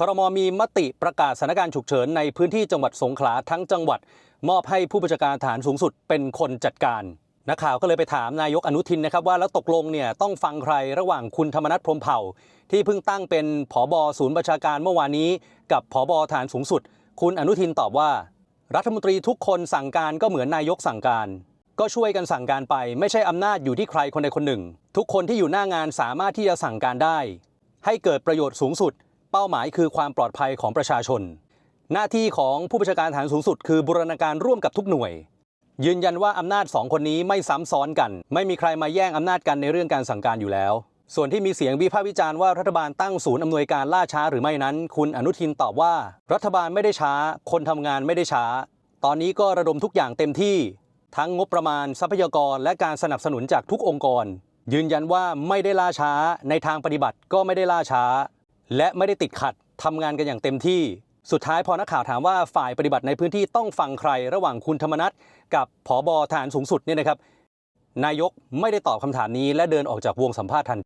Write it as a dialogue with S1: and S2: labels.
S1: ครมมีมติประกาศสถานการณ์ฉุกเฉินในพื้นที่จังหวัดสงขลาทั้งจังหวัด มอบให้ผู้บัญชาการทหารสูงสุดเป็นคนจัดการนักข่าวก็เลยไปถามนายกอนุทินนะครับว่าแล้วตกลงเนี่ยต้องฟังใครระหว่างคุณธรรมนัฐพรมเผ่า ที่เพิ่งตั้งเป็นผอบอศูนย์ประชาการเมื่อวานนี้ กับผอบอฐานสูงสุด คุณอนุทินตอบว่า รัฐมนตรีทุกคนสั่งการก็เหมือนนายกสั่งการ ก็ช่วยกันสั่งการไป ไม่ใช่อำนาจอยู่ที่ใครคนใดคนหนึ่ง ทุกคนที่อยู่หน้างานสามารถที่จะสั่งการได้ ให้เกิดประโยชน์สูงสุด เป้าหมายคือความปลอดภัยของประชาชน หน้าที่ของผู้บัญชาการฐานสูงสุด คือบูรณาการร่วมกับทุกหน่วย ยืนยันว่าอำนาจสองคนนี้ไม่ซ้ำซ้อนกัน ไม่มีใครมาแย่งอำนาจกันในเรื่องการสั่งการอยู่แล้ว ส่วนที่มีเสียงวิพากษ์วิจารณ์ว่ารัฐบาลตั้งศูนย์อำนวยการล่าช้าหรือไม่นั้น คุณอนุทินตอบว่า รัฐบาลไม่ได้ช้า คนทำงานไม่ได้ช้า ตอนนี้ก็ระดมทุกอย่างเต็มที่ ทั้งงบประมาณทรัพยากร และการสนับสนุนจากทุกองค์กร ยืนยันว่าไม่ได้ล่าช้า ในทางปฏิบัติก็ไม่ได้ล่าช้า และไม่ได้ติดขัดทำงานกันอย่างเต็มที่สุดท้ายพอนักข่าวถามว่าฝ่ายปฏิบัติในพื้นที่ต้องฟังใครระหว่างคุณธรรมนัฐกับผอบอฐานสูงสุดเนี่ยนะครับ นายกไม่ได้ตอบคำถามนี้และเดินออกจากวงสัมภาษณ์ทัน